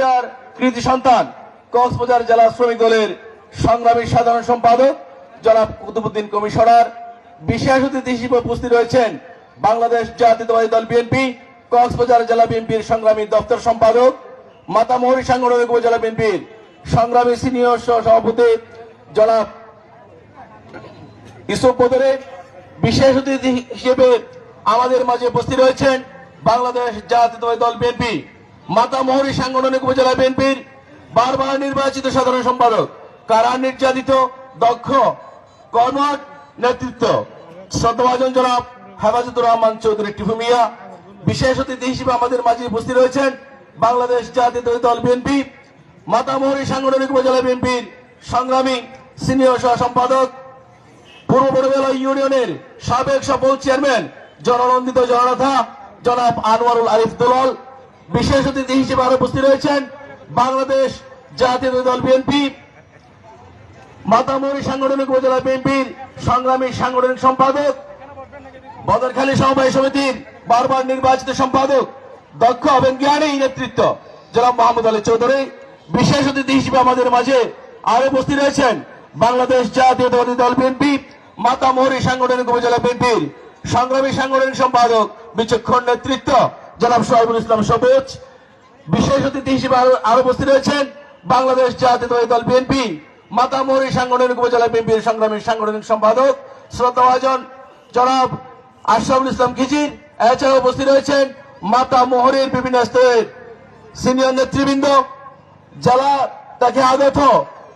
ভূমিয়ার কৃতি সন্তান, কক্সবাজার জেলা শ্রমিক দলের সংগ্রামী সাধারণ সম্পাদক, জনাব কুতুবুদ্দিন কমিশনার, বিশেষ অতিথি হিসেবে উপস্থিত রয়েছেন বাংলাদেশ জাতীয়তাবাদী দল বিএনপি, কক্সবাজার জেলা বিএনপির সংগ্রামী দপ্তর সম্পাদক মাতামহরী সাংগঠনিক উপজেলা বিএনপির সংগ্রামী সিনিয়র সভাপতি জনাব ইসুফ বদরে, বিশেষ অতিথি হিসেবে আমাদের মাঝে উপস্থিত রয়েছেন বাংলাদেশ জাতীয়তাবাদী দল বিএনপি মাতামহরী সাংগঠনিক উপজেলা বিএনপির বারবার নির্বাচিত সাধারণ সম্পাদক, কারা নির্যাতিত, দক্ষ কর্মঠ নেতৃত্ব শ্রদ্ধাভাজন জনাব হেফাজতুর রহমান চৌধুরী টিপু মিয়া বিশেষ অতিথি হিসেবে আমাদের মাঝে উপস্থিত রয়েছেন বাংলাদেশ জাতীয়তাবাদী দল বিএনপি, মাতামহরী সাংগঠনিক উপজেলা বিএনপির সংগ্রামী সিনিয়র সহ সম্পাদক, পূর্ব বড়বেলা ইউনিয়নের সাবেক সফল চেয়ারম্যান, জননন্দিত জননেতা জনাব আনোয়ারুল আরিফ দুলাল বিশেষ অতিথি হিসেবে আরও উপস্থিত রয়েছেন বাংলাদেশ জাতীয় দল বিএনপি, মাতামুরি সাংগঠনিক উপজেলা বিএনপির সংগ্রামী সাংগঠনিক সম্পাদক, বদরখালী সমবায় সমিতির বারবার নির্বাচিত সম্পাদক, দক্ষ এবং জ্ঞানী নেতৃত্ব জনাব মোহাম্মদ আলী চৌধুরী। বিশেষ অতিথি হিসেবে আমাদের মাঝে আরও উপস্থিত রয়েছেন বাংলাদেশ জাতীয়তাবাদী দল বিএনপি মাতামহরী সাংগঠনিক উপজেলা বিএনপির সংগ্রামী সাংগঠনিক সম্পাদক, বিচক্ষণ নেতৃত্ব জনাব সোহাইবুল ইসলাম সবুজ, বিশেষ অতিথি হিসেবে আরও উপস্থিত রয়েছেন বাংলাদেশ জাতীয়তাবাদী দল বিএনপি মাতামহরী সাংগঠনিক উপজেলা বিএনপির সংগ্রামী সাংগঠনিক সম্পাদক, শ্রদ্ধাভাজন জনাব আশরাফুল ইসলাম খিজির এছাড়া উপস্থিত রয়েছেন মাতা মোহরের বিভিন্ন স্তরের সিনিয়র নেতৃবৃন্দ, জেলা তাকে আগত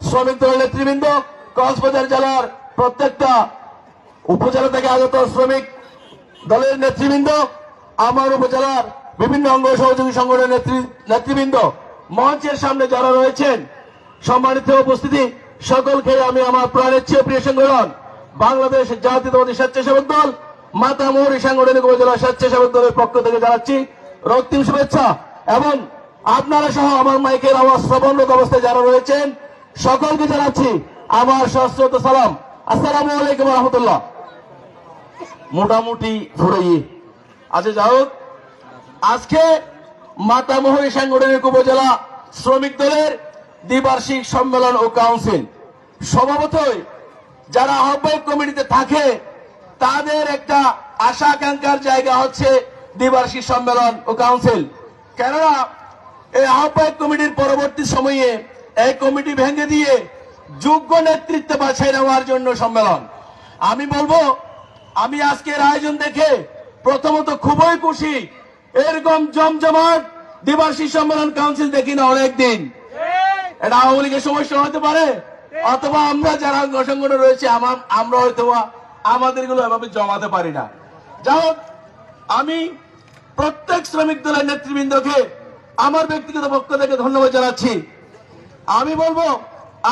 শ্রমিক দলের নেতৃবৃন্দ, কক্সবাজার জেলার প্রত্যেকটা উপজেলা থেকে আগত শ্রমিক দলের নেতৃবৃন্দ আমার উপজেলার বিভিন্ন অঙ্গ সহযোগী সংগঠনের নেতৃ- নেতৃবৃন্দ মঞ্চের সামনে যারা রয়েছেন, সম্মানিত উপস্থিতি, সকলকে আমি আমার প্রাণের চেয়ে প্রিয় সংগঠন, বাংলাদেশ জাতীয়তাবাদী স্বেচ্ছাসেবক দল মাতামুহুরী সাংগঠনিক উপজেলা স্বেচ্ছাসেবক দলের পক্ষ থেকে জানাচ্ছি রক্তিম শুভেচ্ছা এবং আপনারা সহ আমার মাইকের আওয়াজ শ্রবণরত অবস্থায় যারা রয়েছেন, সকলকে জানাচ্ছি আমার সশ্রত সালাম। আসসালামু আলাইকুম রহমতুল্লাহ। মোটামুটি ধরেই আচ্ছা যাই হোক। আজকে মাতামোহরী সাংগঠনিক উপজেলা শ্রমিক দলের দ্বিবার্ষিক সম্মেলন ও কাউন্সিল। স্বভাবতই যারা আহ্বায়ক কমিটিতে থাকে, তাদের একটা আশা আকাঙ্ক্ষার জায়গা হচ্ছে দ্বিবার্ষিক সম্মেলন ও কাউন্সিল। কেননা, এই আহ্বায়ক কমিটির পরবর্তী সময়ে এই কমিটি ভেঙে দিয়ে যোগ্য নেতৃত্ব বাছাই নেওয়ার জন্য সম্মেলন। আমি বলব, আমি আজকের আয়োজন দেখে প্রথমত খুবই খুশি। এরকম জমজমাট দ্বিবার্ষিক সম্মেলন কাউন্সিল দেখি না অনেকদিন। এটা আওয়ামী লীগের সমস্যা হতে পারে, অথবা আমরা যারা সংগঠন রয়েছে আমার আমরা হয়তো আমাদেরগুলো এভাবে জমাতে পারি না। যাই আমি প্রত্যেক শ্রমিক দলের নেতৃবৃন্দকে, আমার ব্যক্তিগত পক্ষ থেকে ধন্যবাদ জানাচ্ছি। আমি বলব,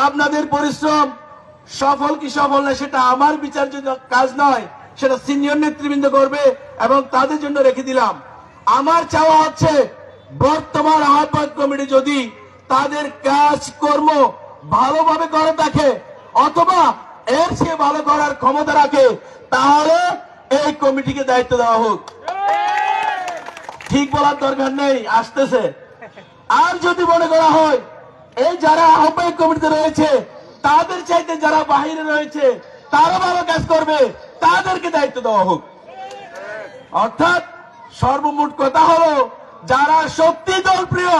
আপনাদের পরিশ্রম সফল কি সফল না, সেটা আমার বিচার্য কাজ নয় সেটা সিনিয়র নেতৃবৃন্দ করবে এবং তাদের জন্য রেখে দিলাম। আমার চাওয়া হচ্ছে বর্তমান আহ্বায়ক কমিটি যদি তাদের কাজ কর্ম ভালোভাবে করে থাকে অথবা এর চেয়ে ভালো করার ক্ষমতা রাখে, তাহলে এই কমিটিকে দায়িত্ব দেওয়া হোক। ঠিক বলার দরকার নেই, আসতেছে। আর যদি মনে করা হয়, এই যারা আহ্বায়ক কমিটিতে রয়েছে, তাদের চাইতে যারা বাহিরে রয়েছে, তারা ভালো কাজ করবে। তাদেরকে দায়িত্ব দেওয়া হোক। অর্থাৎ সর্বমোট কথা হলো, যারা সত্যি দল প্রিয়,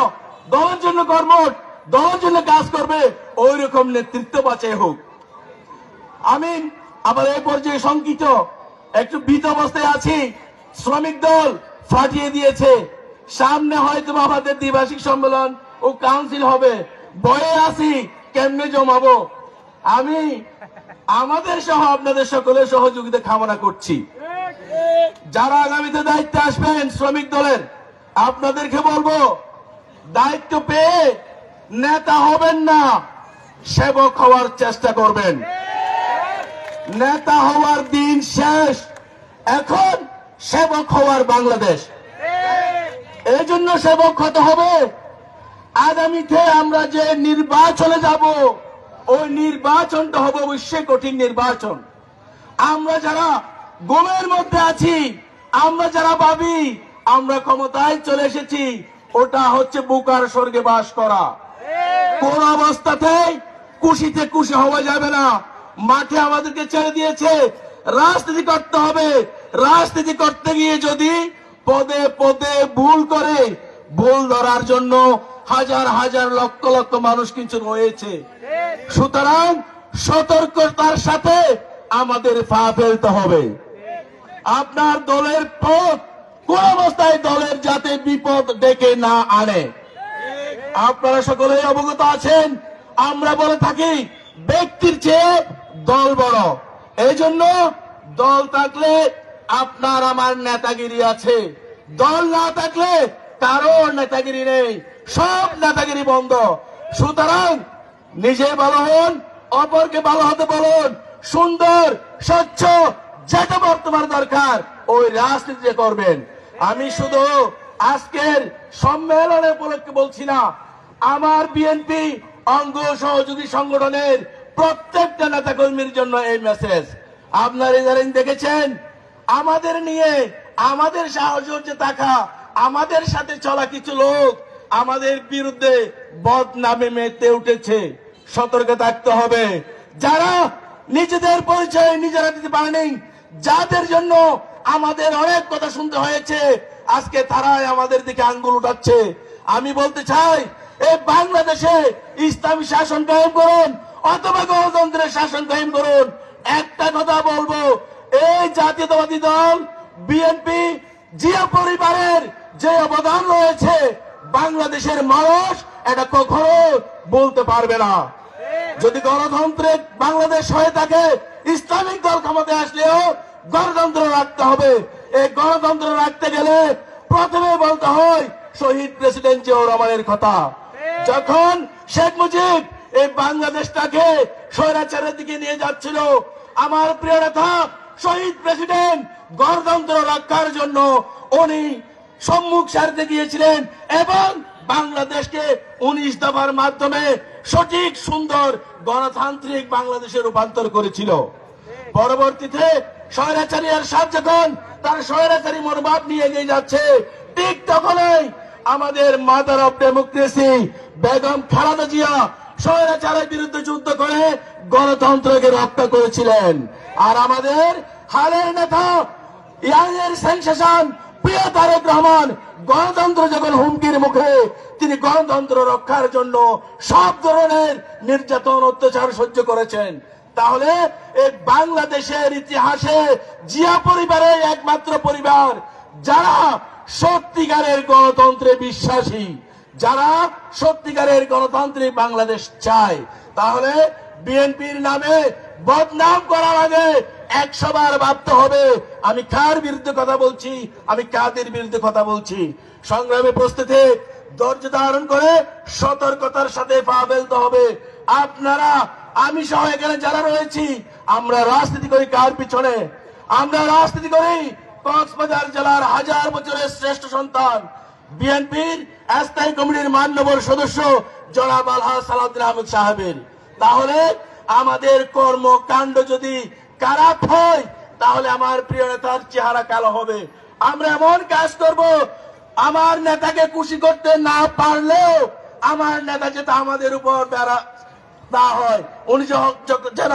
দলের জন্য কর্মঠ, দলের জন্য কাজ করবে ওই রকম নেতৃত্ব বাঁচাই হোক। আমি আবার এই পর্যায়ে শঙ্কিত, একটু ভীত অবস্থায় আছি। শ্রমিক দল ফাটিয়ে দিয়েছে। সামনে হয়তো আমাদের দ্বিভাষিক সম্মেলন ও কাউন্সিল হবে। বয়ে আসি কেমনে জমাবো? আমি আমাদের সহ আপনাদের সকলের সহযোগিতা কামনা করছি। যারা আগামীতে দায়িত্বে আসবেন শ্রমিক দলের, আপনাদেরকে বলব, দায়িত্ব পেয়ে নেতা হবেন না, সেবক হওয়ার চেষ্টা করবেন। নেতা হওয়ার দিন শেষ, এখন সেবক হওয়ার বাংলাদেশ। এই জন্য সেবক হতে হবে। আগামীতে আমরা যে নির্বাচনে যাব ওই নির্বাচনটা হবে অবশ্যই কঠিন নির্বাচন। আমরা যারা গোমের মধ্যে আছি, আমরা যারা ভাবি, আমরা ক্ষমতায় চলে এসেছি, ওটা হচ্ছে বুকার স্বর্গে বাস করা। কোন অবস্থাতেই কুশিতে কুশি হওয়া যাবে না। মাঠে আমাদেরকে ছেড়ে দিয়েছে, রাজনীতি করতে হবে। রাজনীতি করতে গিয়ে যদি পদে পদে ভুল করে ভুল ধরার জন্য হাজার হাজার লক্ষ লক্ষ মানুষ কিন্তু রয়েছে। সুতরাং সতর্কতার সাথে আমাদের পা ফেলতে হবে। আপনার দলের পথ কোন অবস্থায় দলের যাতে বিপদ ডেকে না আনে? আপনারা সকলেই অবগত আছেন, আমরা বলে থাকি, ব্যক্তির চেয়ে দল বড়। এই জন্য দল থাকলে আপনার আমার নেতাগিরি আছে। দল না থাকলে কারও নেতাগিরি নেই, সব নেতাগিরি বন্ধ। সুতরাং নিজে ভালো হন, অপরকে ভালো হতে বলুন, সুন্দর, স্বচ্ছ, যেটা বর্তমান দরকার, ওই রাজনীতি করবেন। আমি শুধু আজকের সম্মেলনে উপলক্ষে বলছি না, আমার বিএনপি অঙ্গ সহযোগী সংগঠনের প্রত্যেকটা নেতা কর্মীর জন্য এই মেসেজ আপনার ইদারিং দেখেছেন, আমাদের নিয়ে আমাদের সাহচর্যে থাকা আমাদের সাথে চলা কিছু লোক আমাদের বিরুদ্ধে বদ নামে মেতে উঠেছে। সতর্ক থাকতে হবে। যারা নিজেদের পরিচয় নিজেরা দিতে পারেনি, যাদের জন্য আমাদের অনেক কথা শুনতে হয়েছে, আজকে তারাই আমাদের দিকে আঙ্গুল উঠাচ্ছে। আমি বলতে চাই এই বাংলাদেশে ইসলামী শাসন কায়েম করুন অথবা গণতন্ত্রের শাসন কায়েম করুন। একটা কথা বলব, এই জাতীয়তাবাদী দল, বিএনপি জিয়া পরিবারের যে অবদান রয়েছে, বাংলাদেশের মানুষ এটা কখনো বলতে পারবে না। যদি গণতন্ত্রের বাংলাদেশ হয়ে থাকে, ইসলামিক দল ক্ষমতায় আসলেও গণতন্ত্র রাখতে হবে। এই গণতন্ত্র রাখতে গেলে প্রথমে বলতে হয়, শহীদ প্রেসিডেন্ট জিয়াউর রহমানের কথা। যখন শেখ মুজিব এই বাংলাদেশটাকে স্বৈরাচারের দিকে নিয়ে যাচ্ছিল, আমার প্রিয় নেতা, শহীদ প্রেসিডেন্ট গণতন্ত্র রক্ষার জন্য উনি সম্মুখ সারতে গিয়েছিলেন এবং বাংলাদেশকে উনিশ দফার মাধ্যমে সঠিক, সুন্দর, গণতান্ত্রিক বাংলাদেশে রূপান্তর করেছিল। পরবর্তীতে স্বৈরাচারী আর সাত যখন তার স্বৈরাচারী মনোভাব নিয়ে এগিয়ে যাচ্ছে। ঠিক তখনই আমাদের mother of democracy Begum Khaleda Zia স্বৈরাচারের বিরুদ্ধে যুদ্ধ করে গণতন্ত্রকে রক্ষা করেছিলেন। আর আমাদের হালের নেতা ইয়াংয়ের সেন্সেশন, প্রিয় তারেক রহমান, গণতন্ত্র যখন হুমকির মুখে, তিনি গণতন্ত্র রক্ষার জন্য সব ধরনের নির্যাতন, অত্যাচার সহ্য করেছেন। তাহলে এই বাংলাদেশের ইতিহাসে জিয়া পরিবারের একমাত্র পরিবার, যারা সত্যিকারের গণতন্ত্রে বিশ্বাসী, যারা সত্যিকারের গণতান্ত্রিক বাংলাদেশ চায়। তাহলে বিএনপির নামে বদনাম করার আগে একশো বার ভাবতে হবে, আমি কার বিরুদ্ধে কথা বলছি, আমি কাদের বিরুদ্ধে কথা বলছি। সংগ্রামে প্রস্তুতি ধৈর্য ধারণ করে সতর্কতার সাথে পা ফেলতে হবে। আপনারা, আমি সহ এখানে যারা রয়েছি, আমরা রাজনীতি করি কার পিছনে? আমরা রাজনীতি করি কক্সবাজার জেলার হাজার বছরের শ্রেষ্ঠ সন্তান। বিএনপির স্থায়ী কমিটির মান্যবর সদস্য জনাব আলহা সালাউদ্দিন আহমেদ সাহেবের। তাহলে আমাদের কর্মকাণ্ড যদি খারাপ হয় তাহলে আমার প্রিয় নেতার চেহারা কালো হবে। আমরা এমন কাজ করব, আমার নেতাকে খুশি করতে না পারলেও আমার নেতা যেটা আমাদের উপর বেড়া না হয়, উনি যেন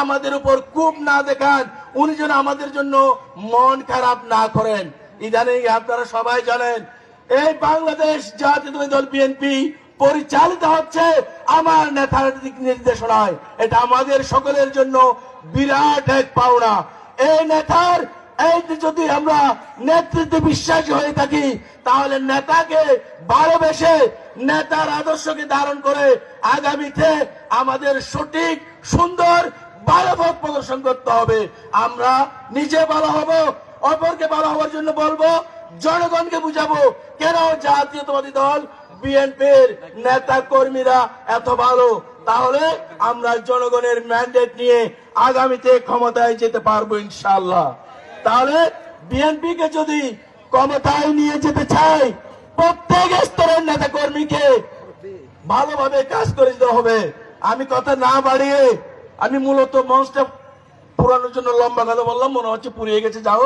আমাদের উপর কূপ না দেখান, উনি যেন আমাদের জন্য মন খারাপ না করেন। ইদানিং আপনারা সবাই জানেন, এই বাংলাদেশ জাতীয় দল বিএনপি পরিচালিত হচ্ছে আমার নেতার দিক নির্দেশনায়। এটা আমাদের সকলের জন্য বিরাট এক পাওনা। এই নেতার, এই যদি আমরা নেতৃত্বে বিশ্বাসী হয়ে থাকি, তাহলে নেতাকে ভালোবেসে নেতার আদর্শকে ধারণ করে আগামীতে আমাদের সঠিক, সুন্দর, ভালো পথ প্রদর্শন করতে হবে। আমরা নিজে ভালো হব, অপরকে ভালো হওয়ার জন্য বলব, জনগণকে বুঝাবো, কেন জাতীয়তাবাদী দল বিএনপির নেতা কর্মীরা এত ভালো? তাহলে আমরা জনগণের ম্যান্ডেট নিয়ে আগামীতে ক্ষমতায় যেতে পারব ইনশাল্লাহ তাহলে বিএনপি কে যদি ক্ষমতায় নিয়ে যেতে চাই প্রত্যেক স্তরের নেতা কর্মীকে ভালোভাবে কাজ করে দিতে হবে। আমি কথা না বাড়িয়ে আমি মূলত মঞ্চটা পুরানোর জন্য লম্বা কথা বললাম, মনে হচ্ছে পুড়িয়ে গেছে। যাও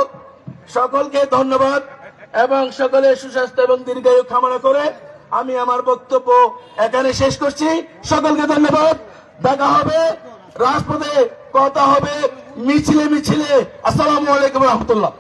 সকলকে ধন্যবাদ এবং সকলে সুস্বাস্থ্য এবং দীর্ঘায়ু কামনা করে আমি আমার বক্তব্য এখানে শেষ করছি। সকলকে ধন্যবাদ। দেখা হবে রাজপথে, কথা হবে মিছিলে মিছিলে। আসসালামু আলাইকুম রহমতুল্লাহ।